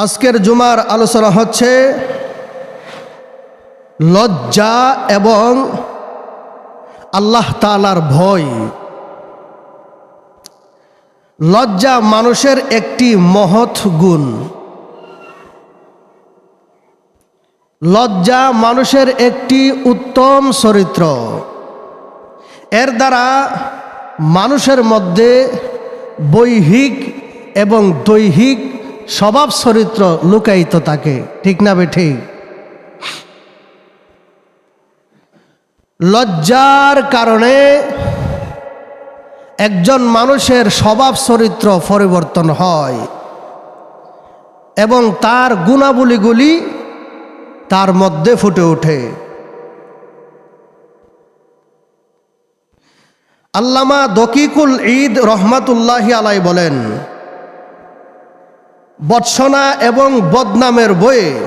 আজকের জুমার আলোচনা হচ্ছে লজ্জা এবং আল্লাহ তালার ভয়। লজ্জা মানুষের একটি মহৎ গুণ। লজ্জা মানুষের একটি উত্তম চরিত্র। এর দ্বারা মানুষের মধ্যে বৈহিক এবং দৈহিক স্বভাব চরিত্র লুকায়িত থাকে ঠিক না বে ঠিক লজ্জার কারণে একজন মানুষের স্বভাব চরিত্র পরিবর্তন হয় এবং তার গুণাবলীগুলি তার মধ্যে ফুটে ওঠে। আল্লামা দকিকুল ঈদ রহমাতুল্লাহ আলাই বলেন বৎসনা এবং বদনামের বয়ে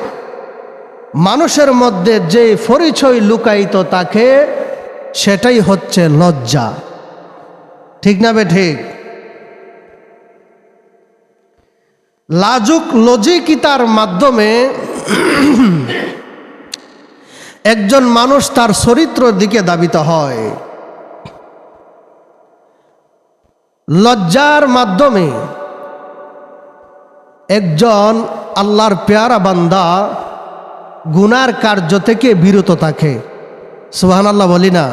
মানুষের মধ্যে যে পরিচয় লুকায়িত তাকে, সেটাই হচ্ছে লজ্জা। ঠিক না বে ঠিক? লাজুক লজিকিতার মাধ্যমে একজন মানুষ তার চরিত্রের দিকে দাবিত হয়। লজ্জার মাধ্যমে একজন আল্লাহর পেয়ারা বান্দা গুনার কার্য থেকে বিরত থাকে। সুহান আল্লাহ বলি না।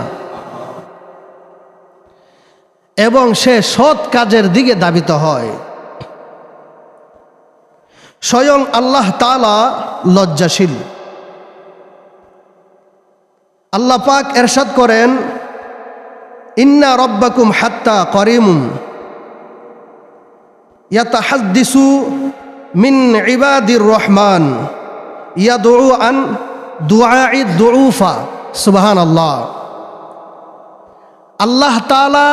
এবং সে সৎ কাজের দিকে দাবিত হয়। স্বয়ং আল্লাহ তালা লজ্জাশীল। আল্লাহ পাক এরশাদ করেন, ইন্না রব্বাকুম হাত্তা করিমুম ইয়াতাহাদ্দিসু মিন ইবাদির রহমান ইয়া ইয়াদু আন দুআই দুউফা সুবহান আল্লাহ আল্লাহ তালা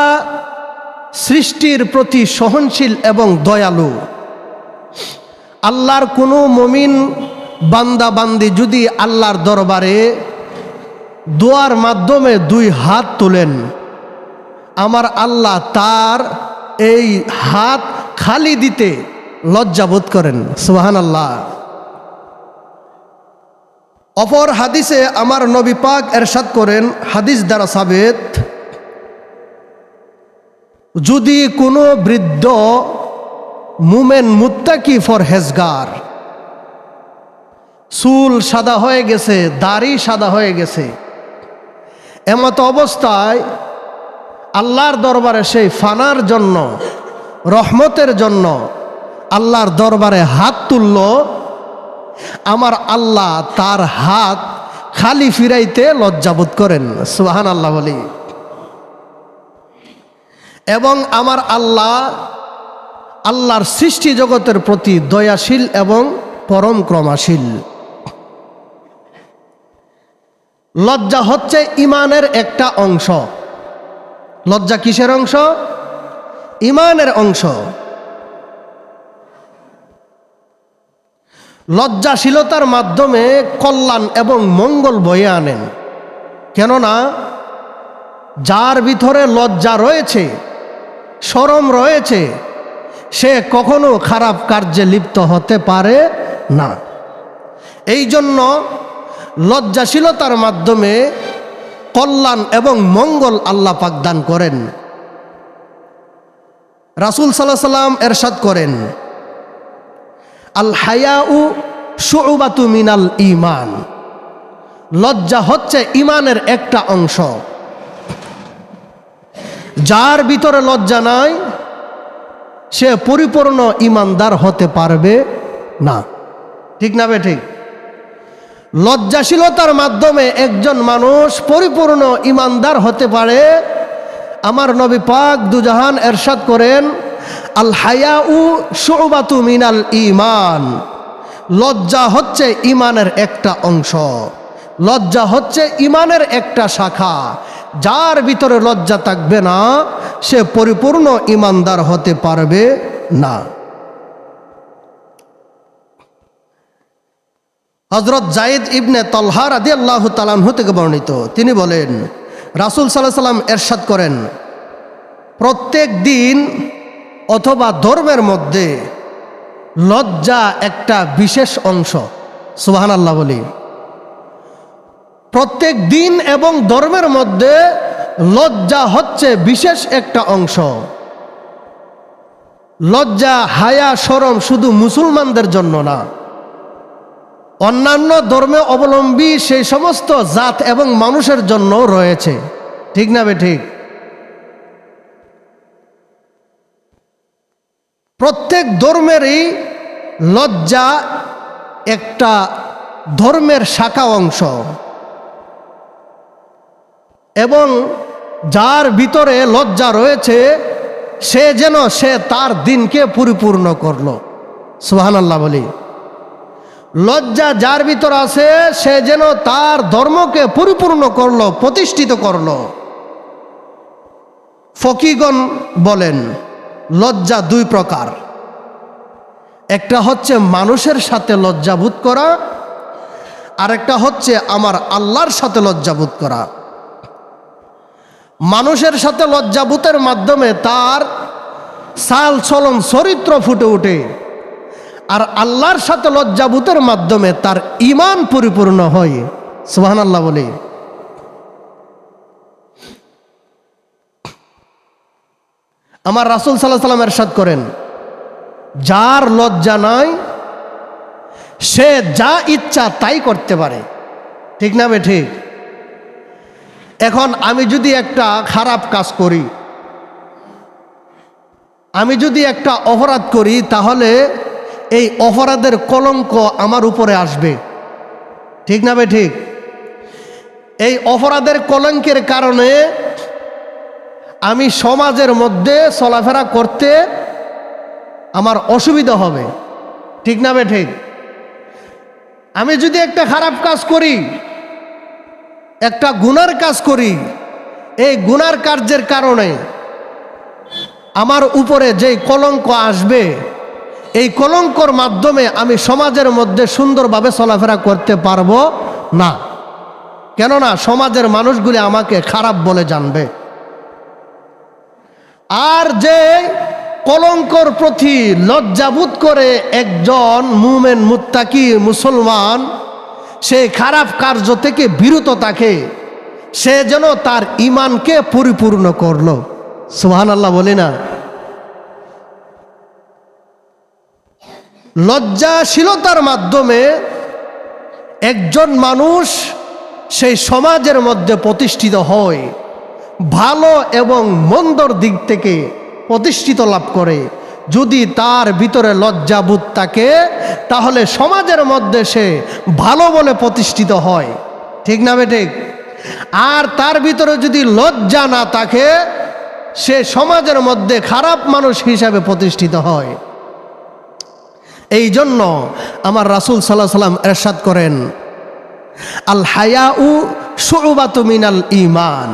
সৃষ্টির প্রতি সহনশীল এবং দয়ালু। আল্লাহর কোনো মমিন বান্দা বান্দি যদি আল্লাহর দরবারে দোয়ার মাধ্যমে দুই হাত তোলেন, আমার আল্লাহ তার এই হাত খালি দিতে লজ্জাবোধ করেন সুহান আল্লাহ অপর হাদিসে আমার নবী পাক এরশাদ করেন, হাদিস দ্বারা সাবেত, যদি কোনো বৃদ্ধ মুমেন মুত্তাকি ফর হেজগার চুল সাদা হয়ে গেছে, দাড়ি সাদা হয়ে গেছে, এমত অবস্থায় আল্লাহর দরবারে সেই ফানার জন্য, রহমতের জন্য আল্লাহর দরবারে হাত তুলল, আমার আল্লাহ তার হাত খালি ফিরাইতে লজ্জাবোধ করেন সুহান আল্লাহ বলি। এবং আমার আল্লাহ আল্লাহর সৃষ্টি জগতের প্রতি দয়াশীল এবং পরম ক্রমাশীল। লজ্জা হচ্ছে ইমানের একটা অংশ। লজ্জা কিসের অংশ? ইমানের অংশ। লজ্জাশীলতার মাধ্যমে কল্যাণ এবং মঙ্গল বয়ে আনেন। কেননা, যার ভিতরে লজ্জা রয়েছে, সরম রয়েছে, সে কখনো খারাপ কার্যে লিপ্ত হতে পারে না। এই জন্য লজ্জাশীলতার মাধ্যমে কল্যাণ এবং মঙ্গল আল্লাহ পাকদান করেন। রাসুল সাল্লাহ সাল্লাম এরশাদ করেন আল হায়াউ শুবাতু মিনাল ইমান লজ্জা হচ্ছে ইমানের একটা অংশ। যার ভিতরে লজ্জা নাই, সে পরিপূর্ণ ইমানদার হতে পারবে না। ঠিক না বে ঠিক? লজ্জাশীলতার মাধ্যমে একজন মানুষ পরিপূর্ণ ইমানদার হতে পারে। আমার নবী পাক দুজাহান এরশাদ করেন আল হায়াউ শুবাতু মিনাল ইমান লজ্জা হচ্ছে ইমানের একটা অংশ। লজ্জা হচ্ছে ইমানের একটা শাখা। যার ভিতরে লজ্জা থাকবে না, সে পরিপূর্ণ ইমানদার হতে পারবে না। হজরত জাইদ ইবনে তলহার আদি আল্লাহ তালানহু থেকে বর্ণিত। তিনি বলেন, রাসুল সাল্লাহ সাল্লাম এরশাদ করেন, প্রত্যেক দিন অথবা ধর্মের মধ্যে লজ্জা একটা বিশেষ অংশ সুবাহান আল্লাহ বলি। প্রত্যেক দিন এবং ধর্মের মধ্যে লজ্জা হচ্ছে বিশেষ একটা অংশ। লজ্জা, হায়া সরম শুধু মুসলমানদের জন্য না। অন্যান্য ধর্মে অবলম্বী সেই সমস্ত জাত এবং মানুষের জন্য রয়েছে। ঠিক না বে ঠিক? প্রত্যেক ধর্মেরই লজ্জা একটা ধর্মের শাখা অংশ। এবং যার ভিতরে লজ্জা রয়েছে, সে যেন সে তার দিনকে পরিপূর্ণ করল। সুহান আল্লাহ বলি। লজ্জা যার ভিতর আছে, সে যেন তার ধর্মকে পরিপূর্ণ করল, প্রতিষ্ঠিত করল। ফকিগণ বলেন লজ্জা দুই প্রকার। একটা হচ্ছে মানুষের সাথে লজ্জাবোধ করা আর একটা হচ্ছে আমার আল্লাহর সাথে লজ্জাবোধ করা। মানুষের সাথে লজ্জাবোধের মাধ্যমে তার সাল চলন চরিত্র ফুটে ওঠে, আর আল্লাহর সাথে লজ্জাবোধের মাধ্যমে তার ইমান পরিপূর্ণ হয়। সুহান আল্লাহ বলে। আমার রাসুল সাল্লাহ সাল্লাম এরশাদ করেন, যার লজ্জা নাই, সে যা ইচ্ছা তাই করতে পারে। ঠিক না বে ঠিক? এখন আমি যদি একটা খারাপ কাজ করি, আমি যদি একটা অপরাধ করি, তাহলে এই অপরাধের কলঙ্ক আমার উপরে আসবে। ঠিক না বে ঠিক? এই অপরাধের কলঙ্কের কারণে আমি সমাজের মধ্যে চলাফেরা করতে আমার অসুবিধা হবে। ঠিক না ঠিক? আমি যদি একটা খারাপ কাজ করি, একটা গুনার কাজ করি, এই গুনার কার্যের কারণে আমার উপরে যেই কলঙ্ক আসবে, এই কলঙ্কর মাধ্যমে আমি সমাজের মধ্যে সুন্দরভাবে চলাফেরা করতে পারব না। কেননা সমাজের মানুষগুলি আমাকে খারাপ বলে জানবে। আর যে কলঙ্কর প্রতি লজ্জাবোধ করে একজন মুমেন মুত্তাকি মুসলমান সেই খারাপ কার্য থেকে বিরত থাকে, সে যেন তার ইমানকে পরিপূর্ণ করল। সুহান আল্লাহ বলি না? লজ্জাশীলতার মাধ্যমে একজন মানুষ সেই সমাজের মধ্যে প্রতিষ্ঠিত হয়। ভালো এবং মন্দর দিক থেকে প্রতিষ্ঠিত লাভ করে। যদি তার ভিতরে লজ্জাবোধ থাকে, তাহলে সমাজের মধ্যে সে ভালো বলে প্রতিষ্ঠিত হয়। ঠিক না বেঠিক আর তার ভিতরে যদি লজ্জা না থাকে, সে সমাজের মধ্যে খারাপ মানুষ হিসাবে প্রতিষ্ঠিত হয়। এই জন্য আমার রাসুল সাল্লাহ সাল্লাম এরশাদ করেন, আল হায়াউ সুবাত মিনাল ইমান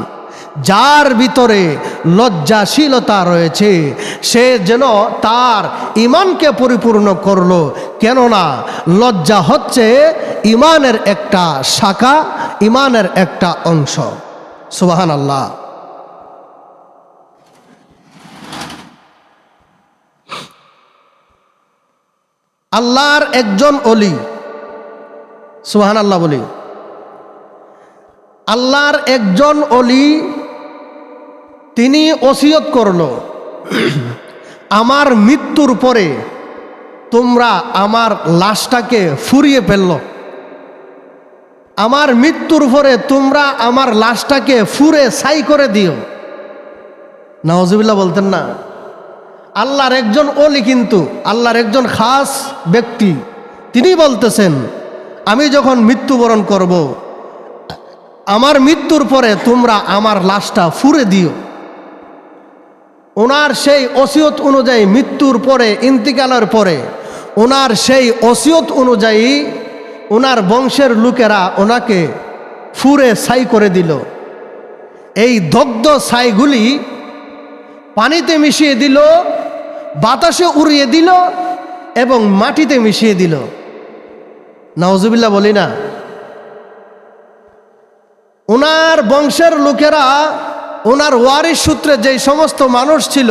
যার ভিতরে লজ্জাশীলতা রয়েছে, সে যেন তার ইমানকে পরিপূর্ণ করল। কেননা লজ্জা হচ্ছে ইমানের একটা শাখা ইমানের একটা অংশ। সুবাহান আল্লাহ আল্লাহর একজন অলি সুহান আল্লাহ বলি, আল্লাহর একজন অলি তিনি ওসিয়ত করল। আমার মৃত্যুর পরে তোমরা আমার লাশটাকে ফুরিয়ে ফেলল। আমার মৃত্যুর পরে তোমরা আমার লাশটাকে ফুরে ছাই করে দিও। নওয়াজবিল্লা বলতেন না, আল্লাহর একজন অলি কিন্তু, আল্লাহর একজন খাস ব্যক্তি। তিনি বলতেছেন, আমি যখন মৃত্যুবরণ করব, আমার মৃত্যুর পরে তোমরা আমার লাশটা ফুরে দিও। ওনার সেই অসিয়ত অনুযায়ী মৃত্যুর পরে, ইন্তিকালের পরে, ওনার সেই অসিয়ত অনুযায়ী ওনার বংশের লোকেরা ওনাকে ফুরে ছাই করে দিল। এই দগ্ধ ছাইগুলি পানিতে মিশিয়ে দিল, বাতাসে উড়িয়ে দিল এবং মাটিতে মিশিয়ে দিল। নওয়াজুবিল্লা বলি না। ওনার বংশের লোকেরা ওনার ওয়ারিস সূত্রে যেই সমস্ত মানুষ ছিল,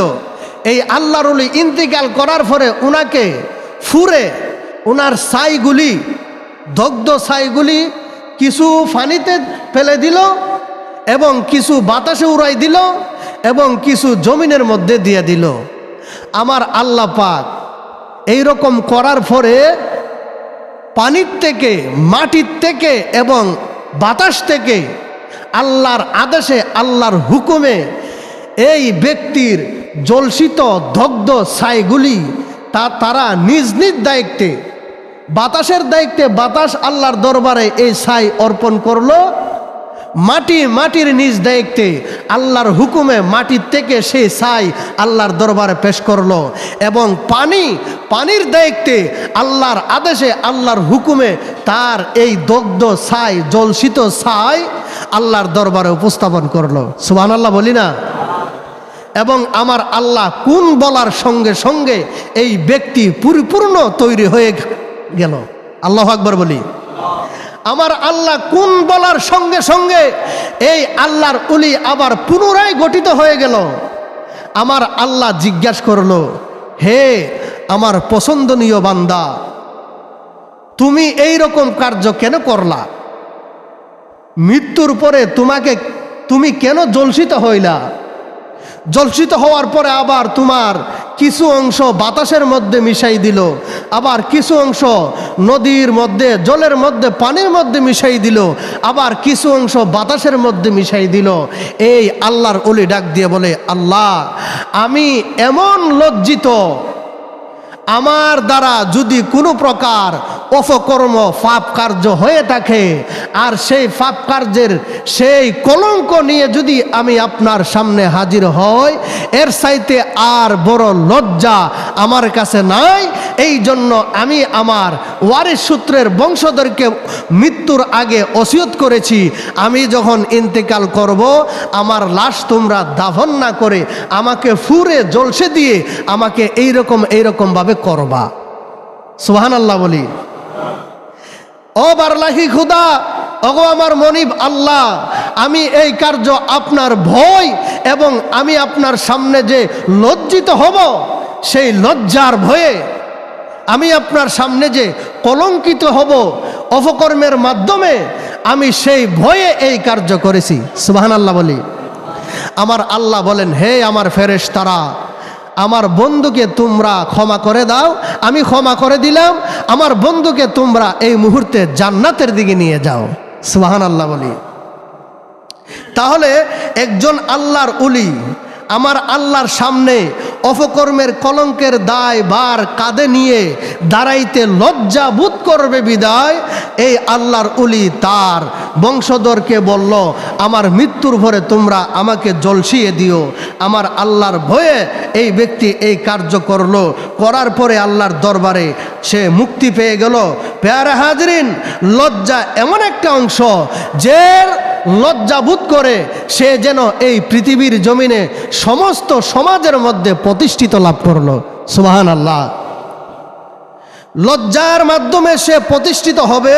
এই আল্লাহরুলি ইন্তিকাল করার পরে ওনাকে ফুরে ওনার ছাইগুলি দগ্ধ ছাইগুলি কিছু ফানিতে ফেলে দিল এবং কিছু বাতাসে উড়াই দিল এবং কিছু জমিনের মধ্যে দিয়ে দিল। আমার আল্লাহ পাক এই রকম করার পরে পানির থেকে, মাটির থেকে এবং বাতাস থেকে আল্লাহর আদেশে, আল্লাহর হুকুমে এই ব্যক্তির জলসিত, দগ্ধ ছাইগুলি তা, তারা নিজ নিজ দায়িত্বে, বাতাসের দায়িত্বে বাতাস আল্লাহর দরবারে এই ছাই অর্পণ করল। মাটি, মাটির নিজ দায়িত্বে আল্লাহর হুকুমে মাটির থেকে সেই ছাই আল্লাহর দরবারে পেশ করল এবং পানি, পানির দায়িত্বে আল্লাহর আদেশে, আল্লাহর হুকুমে তার এই দগ্ধ ছাই, জলসিত ছাই আল্লাহর দরবারে উপস্থাপন করল। সুবাহ আল্লাহ বলি না? এবং আমার আল্লাহ কোন বলার সঙ্গে সঙ্গে এই ব্যক্তি পরিপূর্ণ তৈরি হয়ে গেল। আল্লাহ আকবর বলি। আমার আল্লাহ কোন বলার সঙ্গে সঙ্গে এই আল্লাহর উলি আবার পুনরায় গঠিত হয়ে গেল। আমার আল্লাহ জিজ্ঞাসা করল, হে আমার পছন্দনীয় বান্দা, তুমি এই রকম কার্য কেন করলা? মৃত্যুর পরে তোমাকে তুমি কেন জলসিত হইলা? জলসিত হওয়ার পরে আবার তোমার কিছু অংশ বাতাসের মধ্যে মিশাই দিল, আবার কিছু অংশ নদীর মধ্যে, জলের মধ্যে, পানির মধ্যে মিশাই দিল, আবার কিছু অংশ বাতাসের মধ্যে মিশাই দিল। এই আল্লাহর অলি ডাক দিয়ে বলে, আল্লাহ, আমি এমন লজ্জিত আমার দ্বারা যদি কোনো প্রকার অপকর্ম, পাপ কার্য হয়ে থাকে, আর সেই পাপ কার্যের সেই কলঙ্ক নিয়ে যদি আমি আপনার সামনে হাজির হই, এর সাইতে আর বড় লজ্জা আমার কাছে নাই। এই জন্য আমি আমার ওয়ারিস সূত্রের বংশধরকে মৃত্যুর আগে অসিয়ত করেছি। আমি যখন ইন্তেকাল করব, আমার লাশ তোমরা দাফন না করে আমাকে ফুরে জলসে দিয়ে আমাকে এইরকম, এইরকমভাবে করবা। সুহান আল্লাহ বলি। ও বারলাহি খুদা অগো আমার মনিব আল্লাহ, আমি এই কার্য আপনার ভয় এবং আমি আপনার সামনে যে লজ্জিত হব, সেই লজ্জার ভয়ে আমি আপনার সামনে যে কলঙ্কিত হব, অপকর্মের মাধ্যমে আমি সেই ভয়ে এই কার্য করেছি। সুবাহান আল্লাহ বলি। আমার আল্লাহ বলেন, হে আমার ফেরেশ তারা আমার বন্ধুকে তোমরা ক্ষমা করে দাও, আমি ক্ষমা করে দিলাম, আমার বন্ধুকে তোমরা এই মুহূর্তে জান্নাতের দিকে নিয়ে যাও। সুবাহান আল্লাহ বলি। তাহলে একজন আল্লাহর উলি আমার আল্লাহর সামনে অপকর্মের কলঙ্কের দায় বার কাঁধে নিয়ে দাঁড়াইতে লজ্জা বোধ করবে বিদায়। এই আল্লাহর উলি তার। বংশধরকে বলল, আমার মৃত্যুর ভরে তোমরা আমাকে জলসিয়ে দিও। আমার আল্লাহর ভয়ে এই ব্যক্তি এই কার্য করল। করার পরে আল্লাহর দরবারে সে মুক্তি পেয়ে গেল। পেয়ারা হাজরিন, লজ্জা এমন একটা অংশ যে লজ্জাবোধ করে, সে যেন এই পৃথিবীর জমিনে সমস্ত সমাজের মধ্যে প্রতিষ্ঠিত লাভ করল। সুবাহান আল্লাহ লজ্জার মাধ্যমে সে প্রতিষ্ঠিত হবে,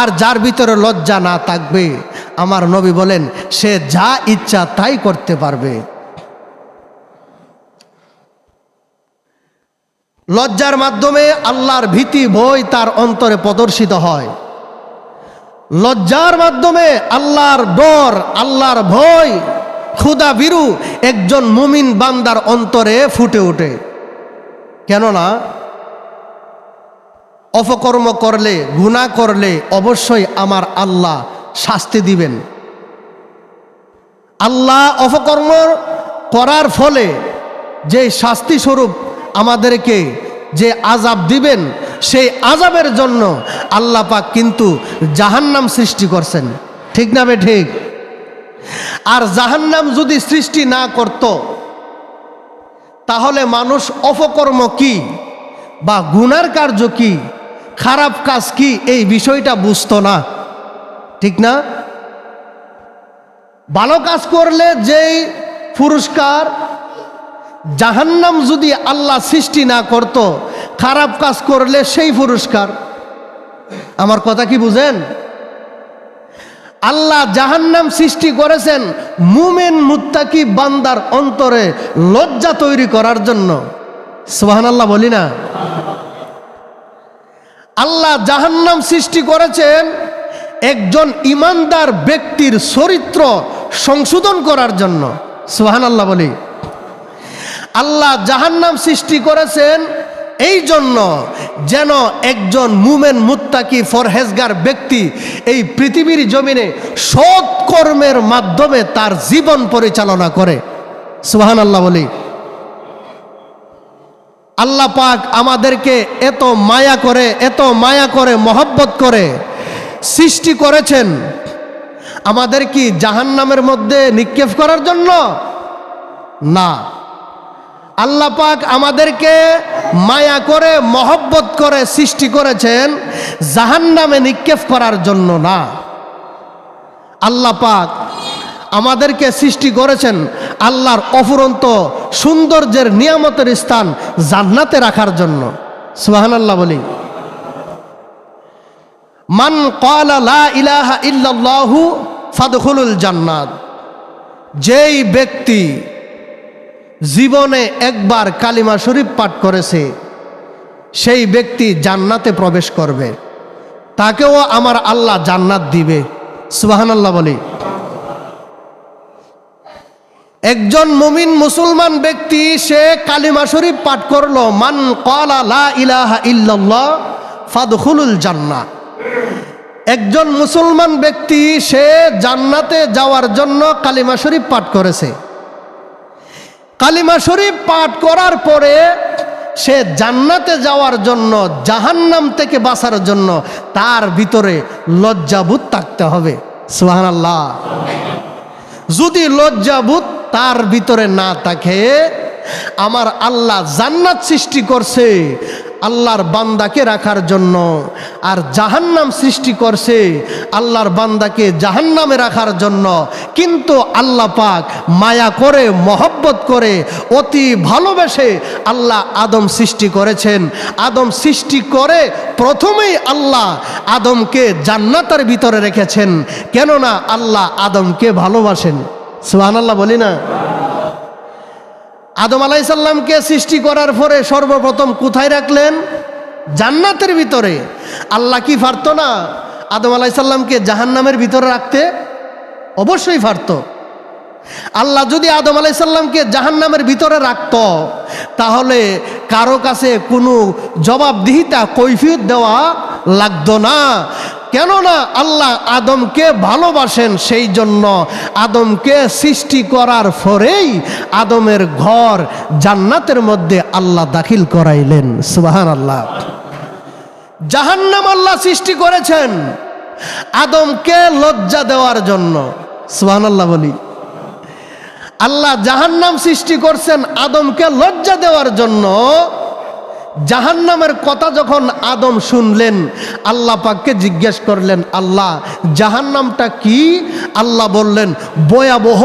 আর যার ভিতরে লজ্জা না থাকবে, আমার নবী বলেন, সে যা ইচ্ছা তাই করতে পারবে। লজ্জার মাধ্যমে আল্লাহর ভীতি বই তার অন্তরে প্রদর্শিত হয়। লজ্জার মাধ্যমে আল্লাহর ডর, আল্লাহর ভয় ক্ষুদা বিরু একজন মুমিন বান্দার অন্তরে ফুটে ওঠে। কেননা অপকর্ম করলে, গুণা করলে অবশ্যই আমার আল্লাহ শাস্তি দিবেন। আল্লাহ অপকর্ম করার ফলে যে শাস্তি স্বরূপ আমাদেরকে যে আজাব দিবেন সেই আজাবের জন্য আল্লাহ পাক কিন্তু জাহান্নাম সৃষ্টি করছেন। ঠিক না বে ঠিক? আর জাহান্নাম যদি সৃষ্টি না করত, তাহলে মানুষ অপকর্ম কি বা গুনার কার্য কি, খারাপ কাজ কি, এই বিষয়টা বুঝতো না। ঠিক না? ভালো কাজ করলে যেই পুরস্কার জাহান্নাম যদি আল্লাহ সৃষ্টি না করত খারাপ কাজ করলে সেই পুরস্কার। আমার কথা কি বুঝেন? আল্লাহ জাহান্নাম সৃষ্টি করেছেন মুমেন মুত্তাকি বান্দার অন্তরে লজ্জা তৈরি করার জন্য। সোহান আল্লাহ বলি না। আল্লাহ জাহান্নাম সৃষ্টি করেছেন একজন ইমানদার ব্যক্তির চরিত্র সংশোধন করার জন্য। সোহান আল্লাহ বলি। আল্লাহ জাহান্নাম সৃষ্টি করেছেন এই জন্য যেন একজন মুমেন মুত্তাকি ফরহেজগার ব্যক্তি এই পৃথিবীর জমিনে সৎ কর্মের মাধ্যমে তার জীবন পরিচালনা করে। সুহান আল্লাহ বলি। আল্লাহ পাক আমাদেরকে এত মায়া করে, এত মায়া করে, মহব্বত করে সৃষ্টি করেছেন। আমাদের কি জাহান্নামের মধ্যে নিক্ষেপ করার জন্য? না। আল্লাহ পাক আমাদেরকে মায়া করে, মহব্বত করে সৃষ্টি করেছেন জাহান্নামে নিক্ষেপ করার জন্য না। আল্লাহ পাক আমাদেরকে সৃষ্টি করেছেন আল্লাহর অফুরন্ত সৌন্দর্যের নিয়ামতের স্থান জান্নাতে রাখার জন্য। সুবাহান আল্লাহ বলি। মান কালা ইলাহা ইল্লাল্লাহু ফাদখুলুল জান্নাত। যেই ব্যক্তি জীবনে একবার কালিমা শরীফ পাঠ করেছে, সেই ব্যক্তি জান্নাতে প্রবেশ করবে। তাকেও আমার আল্লাহ জান্নাত দিবে। সুবাহান আল্লাহ বলি। একজন মুমিন মুসলমান ব্যক্তি, সে কালিমা শরীফ পাঠ করল, মান কলা লা জান্নাত একজন মুসলমান ব্যক্তি, সে জান্নাতে যাওয়ার জন্য কালিমা শরীফ পাঠ করেছে। কালিমা শরীফ পাঠ করার পরে সে জান্নাতে যাওয়ার জন্য, জাহান্নাম থেকে বাঁচার জন্য তার ভিতরে লজ্জাবোধ থাকতে হবে। সুহান আল্লাহ যদি লজ্জাবোধ তার ভিতরে না থাকে, আমার আল্লাহ জান্নাত সৃষ্টি করছে আল্লাহর বান্দাকে রাখার জন্য। আর জাহান্নাম সৃষ্টি করছে আল্লাহর বান্দাকে জাহান্নামে রাখার জন্য। কিন্তু আল্লাহ পাক মায়া করে, মহব্বত করে, অতি ভালোবেসে আল্লাহ আদম সৃষ্টি করেছেন। আদম সৃষ্টি করে প্রথমেই আল্লাহ আদমকে জান্নাতের ভিতরে রেখেছেন। কেননা আল্লাহ আদমকে ভালোবাসেন। সুহান আল্লাহ বলি না? আদম আলাইসাল্লামকে সৃষ্টি করার পরে সর্বপ্রথম কোথায় রাখলেন? জান্নাতের ভিতরে। আল্লাহ কি পারত না? আদম আলাইসাল্লামকে জাহান্নামের ভিতরে রাখতে? অবশ্যই পারত আল্লাহ যদি আদম আলাইসাল্লামকে জাহান্নামের ভিতরে রাখত, তাহলে কারও কাছে কোনো জবাবদিহিতা, কৈফিয়ত দেওয়া লাগতো না। কেননা আল্লাহ আদমকে ভালোবাসেন সেই জন্য। আদমকে সৃষ্টি করার পরেই আদমের ঘর জান্নাতের মধ্যে আল্লাহ দাখিল করাইলেন। সুবাহান আল্লাহ জাহান্নাম আল্লাহ সৃষ্টি করেছেন আদমকে লজ্জা দেওয়ার জন্য। সুবাহান আল্লাহ বলি। আল্লাহ জাহান্নাম সৃষ্টি করছেন আদমকে লজ্জা দেওয়ার জন্য। জাহান্নামের কথা যখন আদম শুনলেন, আল্লাহ পাককে জিজ্ঞেস করলেন, আল্লাহ, জাহান্নামটা কি? আল্লাহ বললেন, ভয়াবহ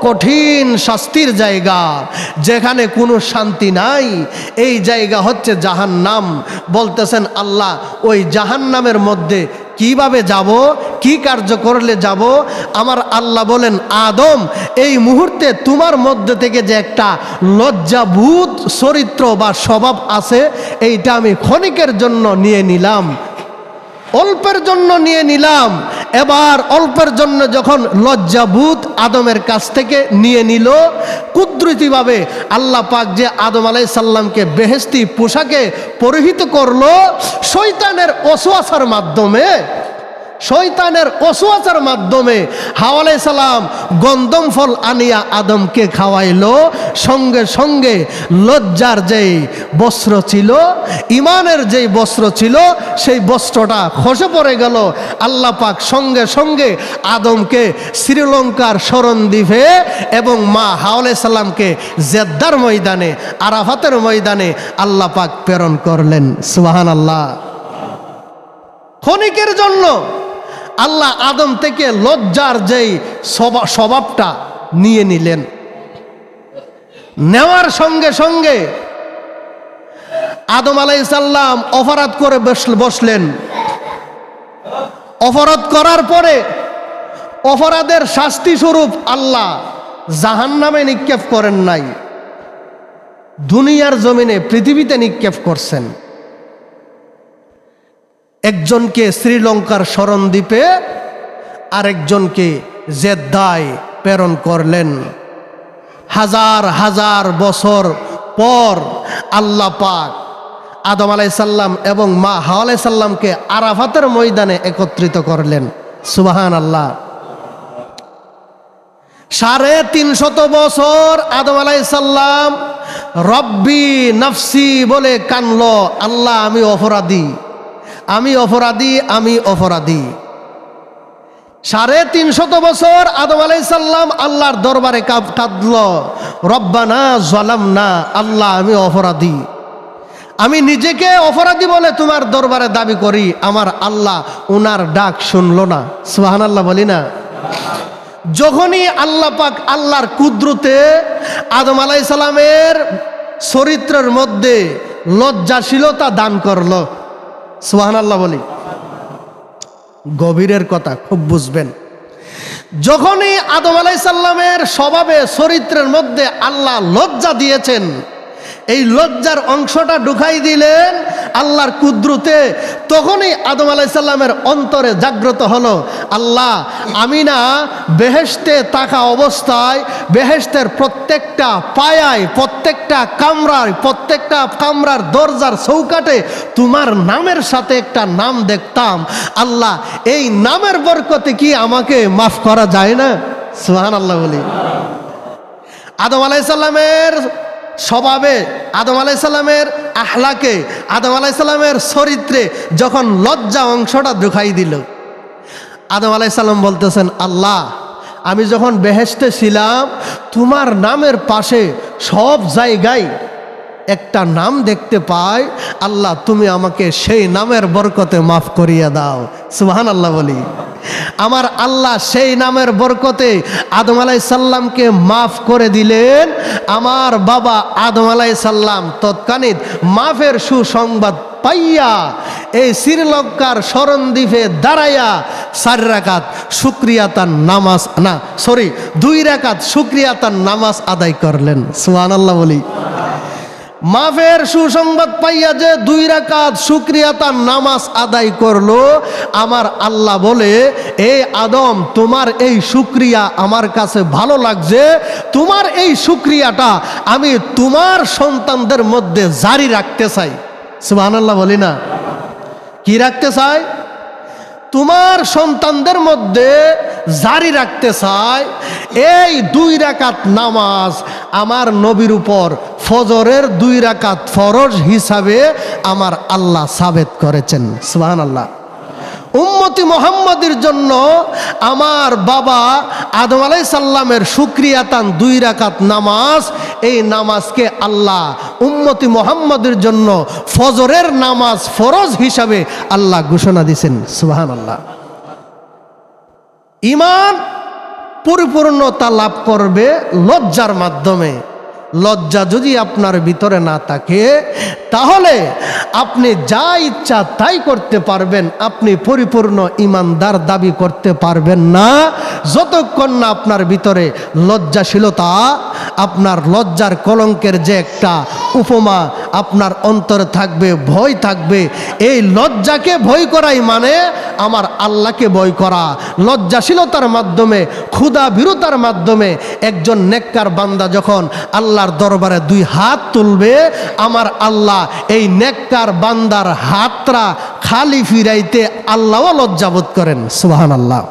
কঠিন শাস্তির জায়গা, যেখানে কোনো শান্তি নাই, এই জায়গা হচ্ছে জাহান্নাম। বলতেছেন, আল্লাহ, ওই জাহান্নামের মধ্যে কীভাবে যাব? কি কার্য করলে যাব? আমার আল্লাহ বলেন, আদম, এই মুহূর্তে তোমার মধ্যে থেকে যে একটা লজ্জাভূত চরিত্র বা স্বভাব আছে, এইটা আমি ক্ষণিকের জন্য নিয়ে নিলাম। অল্পের জন্য নিয়ে নিলাম। এবার অল্পের জন্য যখন লজ্জাবুত আদমের কাছ থেকে নিয়ে নিল, কুদরতিভাবে আল্লাহ পাক যে আদম আলাই সাল্লামকে বেহেস্তি পোশাকে পরিহিত করল শৈতানের অসুয়াশার মাধ্যমে শৈতানের অসুয়াচার মাধ্যমে হাওয়ালাই সালাম গন্দম ফল আনিয়া আদমকে খাওয়াইলো। সঙ্গে সঙ্গে লজ্জার যেই বস্ত্র ছিল ইমানের যেই বস্ত্র ছিল, সেই বস্ত্রটা খসে পড়ে গেল। আল্লাহ পাক সঙ্গে সঙ্গে আদমকে শ্রীলঙ্কার স্মরণদ্বীপে এবং মা হাওয়ালাই সাল্লামকে জেদ্দার ময়দানে, আরাফাতের ময়দানে আল্লাহ পাক প্রেরণ করলেন। সুবাহান আল্লাহ ক্ষণিকের জন্য আল্লাহ আদম থেকে লজ্জার যেই স্বভা- স্বভাবটা নিয়ে নিলেন। নেওয়ার সঙ্গে সঙ্গে আদম আলাইসাল্লাম অপরাধ করে বসল- বসলেন। অপরাধ করার পরে অপরাধের শাস্তি স্বরূপ আল্লাহ জাহান্নামে নিক্ষেপ করেন নাই। দুনিয়ার জমিনে, পৃথিবীতে নিক্ষেপ করছেন। একজনকে শ্রীলঙ্কার শরণ দ্বীপে, আরেকজনকে জেদ্দায় প্রেরণ করলেন। হাজার হাজার বছর পর আল্লাহ পাক আদম আলাইসাল্লাম এবং মা হাওয়া আলাইসাল্লামকে আরাফাতের ময়দানে একত্রিত করলেন। সুবাহান আল্লাহ সাড়ে তিনশত বছর আদম আলাইসাল্লাম রব্বি নফসি বলে কানল, আল্লাহ আমি অপরাধী। আমি অপরাধী আমি অপরাধী। সাড়ে তিনশত বছর আদম আলাইসাল্লাম আল্লাহর দরবারে কাঁদ কাঁদল, রব্বানা জলাম না আল্লাহ, আমি অপরাধী। আমি নিজেকে অপরাধী বলে তোমার দরবারে দাবি করি, আমার আল্লাহ উনার ডাক শুনলো না। সুহান আল্লাহ বলি না। যখনই আল্লাহ পাক আল্লাহর কুদ্রুতে আদম আলাই সালামের চরিত্রের মধ্যে লজ্জাশীলতা দান করল সুহান আল্লাহ বলি। গভীরের কথা খুব বুঝবেন। যখনই আদম আলাই সাল্লামের স্বভাবে চরিত্রের মধ্যে আল্লাহ লজ্জা দিয়েছেন এই লজ্জার অংশটা ঢুকাই দিলেন আল্লাহর কুদ্রুতে। তখনই আদম আলাইসাল্লামের অন্তরে জাগ্রত হলো, আল্লাহ, আমি না বেহেস্তে তাকা অবস্থায় বেহেস্তের প্রত্যেকটা পায়ায়, প্রত্যেকটা কামরায়, প্রত্যেকটা কামরার দরজার চৌকাটে তোমার নামের সাথে একটা নাম দেখতাম। আল্লাহ, এই নামের বরকতে কি আমাকে মাফ করা যায় না? সুহান আল্লাহ বলি। আদম আলাইসাল্লামের স্বভাবে আদম আলাইসাল্লামের আহলাকে, আদম আলাইসাল্লামের চরিত্রে যখন লজ্জা অংশটা ঢুকাই দিল। আদম আলাইসাল্লাম বলতেছেন, আল্লাহ, আমি যখন বেহেস্তে ছিলাম, তোমার নামের পাশে সব জায়গায় একটা নাম দেখতে পাই, আল্লাহ তুমি আমাকে সেই নামের বরকতে মাফ করিয়া দাও। সুহান আল্লাহ বলি। আমার আল্লাহ সেই নামের বরকতে আদম আলাই সাল্লামকে মাফ করে দিলেন। আমার বাবা আদম আলাই সাল্লাম তৎকালীন মাফের সুসংবাদ পাইয়া এই শ্রীলঙ্কার স্মরণদ্বীপে দাঁড়াইয়া চার রাকাত শুক্রিয়া তার নামাজ, না সরি দুই রাকাত শুক্রিয়া তার নামাজ আদায় করলেন। সুহান আল্লাহ বলি। মাফের সুসংবাদ পাইয়া যে দুই রাকাত শুক্রিয়া তার নামাজ আদায় করল, আমার আল্লাহ বলে এই আদম, তোমার এই শুক্রিয়া আমার কাছে ভালো লাগছে। তোমার এই শুক্রিয়াটা আমি তোমার সন্তানদের মধ্যে জারি রাখতে চাই। সুবাহ আল্লাহ বলি না। কি রাখতে চাই তোমার সন্তানদের মধ্যে জারি রাখতে চায় এই দুই রাকাত নামাজ আমার নবীর উপর ফজরের দুই রাকাত ফরজ হিসাবে আমার আল্লাহ সাবেত করেছেন। সুহান আল্লাহ উম্মতি মোহাম্মদের জন্য আমার বাবা আদম আলাই সাল্লামের সুক্রিয়াতান দুই রাকাত নামাজ। এই নামাজকে আল্লাহ উম্মতি মোহাম্মদের জন্য ফজরের নামাজ ফরজ হিসাবে আল্লাহ ঘোষণা দিছেন সুবাহান আল্লাহ ইমান পরিপূর্ণতা লাভ করবে লজ্জার মাধ্যমে। লজ্জা যদি আপনার ভিতরে না থাকে তাহলে আপনি যা ইচ্ছা তাই করতে পারবেন, আপনি পরিপূর্ণ ইমানদার দাবি করতে পারবেন না। যতক্ষণ না আপনার ভিতরে লজ্জাশীলতা, আপনার লজ্জার কলঙ্কের যে একটা উপমা আপনার অন্তরে থাকবে, ভয় থাকবে। এই লজ্জাকে ভয় করাই মানে আমার আল্লাহকে ভয় করা। লজ্জাশীলতার মাধ্যমে ক্ষুদা বিরতার মাধ্যমে একজন নেককার বান্দা যখন আল্লাহর দরবারে দুই হাত তুলবে, আমার আল্লাহ এই নেককার বান্দার হাতরা খালি ফিরাইতে আল্লাহও লজ্জাবোধ করেন। সুবাহান আল্লাহ